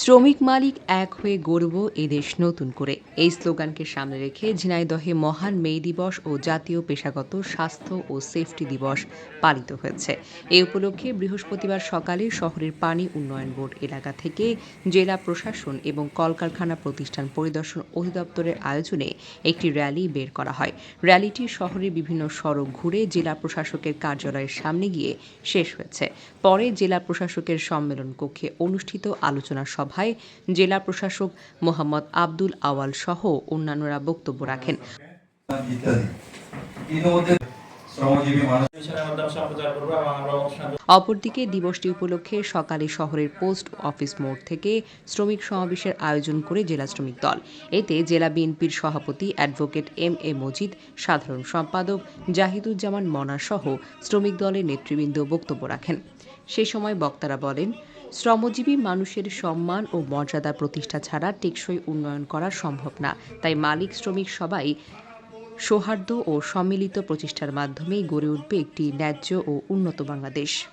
শ্রমিক মালিক এক হয়ে গড়ব এদেশ নতুন করে। এই স্লোগানকে সামনে রেখে ঝিনাইদহে মহান মে দিবস ও জাতীয় পেশাগত স্বাস্থ্য ও সেফটি দিবস পালিত হয়েছে। এই উপলক্ষে বৃহস্পতিবার সকালে শহরের পানি উন্নয়ন বোর্ড এলাকা থেকে জেলা প্রশাসন এবং কলকারখানা প্রতিষ্ঠান পরিদর্শন অধিদপ্তরের আয়োজনে একটি র্যালি বের করা হয়। র্যালিটি শহরের বিভিন্ন সড়ক ঘুরে জেলা প্রশাসকের কার্যালয়ের সামনে গিয়ে শেষ হয়েছে। পরে জেলা প্রশাসকের সম্মেলন কক্ষে অনুষ্ঠিত আলোচনা সভায় জেলা প্রশাসক মোহাম্মদ আব্দুল আওয়াল সহ অন্যান্যরা বক্তব্য রাখেন। অপরদিকে দিবসটি উপলক্ষে সকালে শহরের পোস্ট অফিস মোড় থেকে শ্রমিক সমাবেশের আয়োজন করে জেলা শ্রমিক দল। এতে জেলা বিএনপির সভাপতি অ্যাডভোকেট এম এ মজিদ, সাধারণ সম্পাদক জাহিদুজ্জামান মনা সহ শ্রমিক দলের নেতৃবৃন্দ বক্তব্য রাখেন। সে সময় বক্তারা বলেন, শ্রমজীবী মানুষের সম্মান ও মর্যাদা প্রতিষ্ঠা ছাড়া টেকসই উন্নয়ন করা সম্ভব না। তাই মালিক শ্রমিক সবাই সৌহার্দ্য ও সম্মিলিত প্রচেষ্টার মাধ্যমেই গড়ে উঠবে একটি ন্যায্য ও উন্নত বাংলাদেশ।